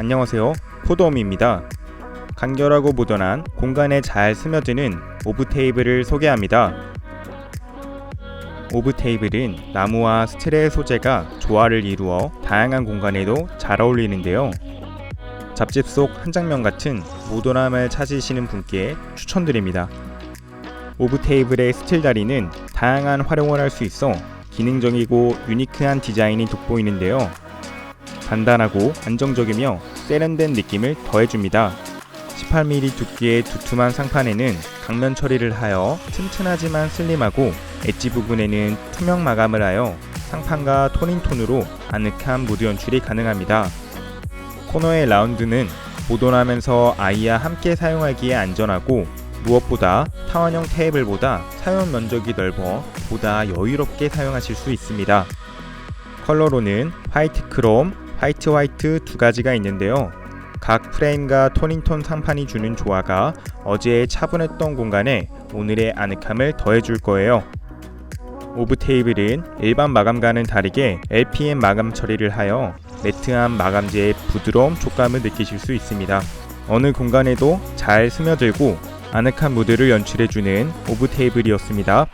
안녕하세요. 포도음입니다. 간결하고 모던한 공간에 잘 스며드는 오브 테이블을 소개합니다. 오브 테이블은 나무와 스트레 소재가 조화를 이루어 다양한 공간에도 잘 어울리는데요. 잡집 속 한 장면 같은 모던함을 찾으시는 분께 추천드립니다. 오브 테이블의 스틸 다리는 다양한 활용을 할 수 있어 기능적이고 유니크한 디자인이 돋보이는데요. 단단하고 안정적이며 세련된 느낌을 더해줍니다. 18mm 두께의 두툼한 상판에는 강면 처리를 하여 튼튼하지만 슬림하고 엣지 부분에는 투명 마감을 하여 상판과 톤인톤으로 아늑한 무드 연출이 가능합니다. 코너의 라운드는 모던하면서 아이와 함께 사용하기에 안전하고 무엇보다 타원형 테이블보다 사용 면적이 넓어 보다 여유롭게 사용하실 수 있습니다. 컬러로는 화이트 크롬, 화이트 화이트 두 가지가 있는데요. 각 프레임과 톤인톤 상판이 주는 조화가 어제의 차분했던 공간에 오늘의 아늑함을 더해줄 거예요. 오브 테이블은 일반 마감과는 다르게 LPM 마감 처리를 하여 매트한 마감재의 부드러운 촉감을 느끼실 수 있습니다. 어느 공간에도 잘 스며들고 아늑한 무드를 연출해주는 오브 테이블이었습니다.